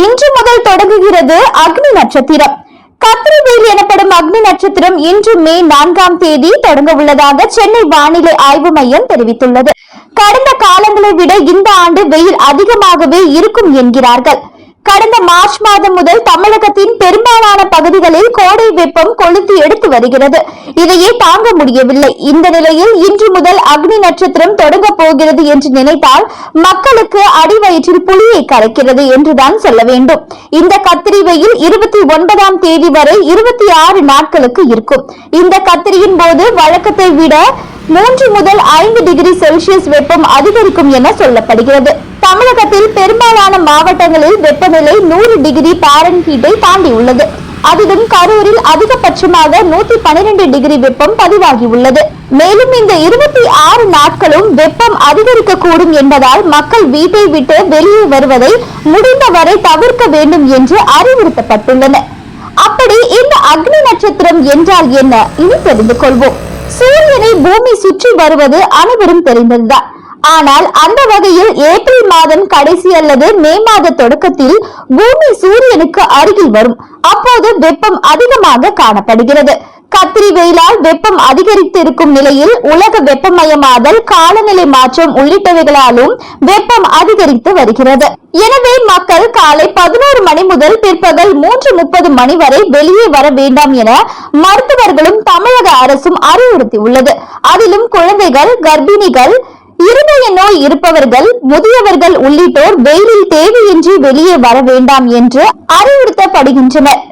இன்று முதல் தொடங்குகிறது அக்னி நட்சத்திரம். கத்திரிவேல் எனப்படும் அக்னி நட்சத்திரம் இன்று மே நான்காம் தேதி தொடங்க உள்ளதாக சென்னை வானிலை ஆய்வு மையம் தெரிவித்துள்ளது. கடந்த காலங்களை விட இந்த ஆண்டு வெயில் அதிகமாகவே இருக்கும் என்கிறார்கள். கடந்த மார்ச் மாதம் முதல் தமிழகத்தின் பெரும்பாலான பகுதிகளில் கோடை வெப்பம் கொளுத்தி எடுத்து வருகிறது. இதையே தாங்க முடியவில்லை. இந்த நிலையில் இன்று முதல் அக்னி நட்சத்திரம் தொடங்க போகிறது என்று நினைத்தால் மக்களுக்கு அடிவயிற்றில் புலியை கரைக்கிறது என்றுதான் சொல்ல வேண்டும். இந்த கத்திரி வெயில் இருபத்தி ஒன்பதாம் தேதி வரை இருபத்தி ஆறு நாட்களுக்கு இருக்கும். இந்த கத்திரியின் போது வழக்கத்தை விட மூன்று முதல் ஐந்து டிகிரி செல்சியஸ் வெப்பம் அதிகரிக்கும் என சொல்லப்படுகிறது. தமிழகத்தில் பெரும்பாலான மாவட்டங்களில் வெப்பநிலை நூறு டிகிரி பாரன்ஹீட்டை தாண்டியுள்ளது. அதிலும் கரூரில் அதிகபட்சமாக நூத்தி பனிரெண்டு டிகிரி வெப்பம் பதிவாகியுள்ளது. மேலும் இந்த இருபத்தி ஆறு நாட்களும் வெப்பம் அதிகரிக்கக்கூடும் என்பதால் மக்கள் வீட்டை விட்டு வெளியே வருவதை முடிந்தவரை தவிர்க்க வேண்டும் என்று அறிவுறுத்தப்பட்டுள்ளன. அப்படி இந்த அக்னி நட்சத்திரம் என்றால் என்ன? இனி தெரிந்து கொள்வோம். சூரியனை பூமி சுற்றி வருவது அனைவரும் தெரிந்ததுதான். ஆனால் அந்த வகையில் ஏப்ரல் மாதம் கடைசி அல்லது மே மாத தொடக்கத்தில் பூமி சூரியனுக்கு அருகில் வரும். அப்போது வெப்பம் அதிகமாக காணப்படுகிறது. கத்திரி வெயிலால் வெப்பம் அதிகரித்து இருக்கும் நிலையில் உலக வெப்பமயமாதல் காலநிலை மாற்றம் உள்ளிட்டவைகளாலும் வெப்பம் அதிகரித்து வருகிறது. எனவே மக்கள் காலை பதினோரு மணி முதல் பிற்பகல் மூன்று முப்பது மணி வரை வெளியே வர வேண்டாம் என மருத்துவர்களும் தமிழக அரசும் அறிவுறுத்தியுள்ளது. அதிலும் குழந்தைகள் கர்ப்பிணிகள் இருதய நோய் இருப்பவர்கள் முதியவர்கள் உள்ளிட்டோர் வெயிலில் தேவையின்றி வெளியே வர வேண்டாம் என்று அறிவுறுத்தப்படுகின்றனர்.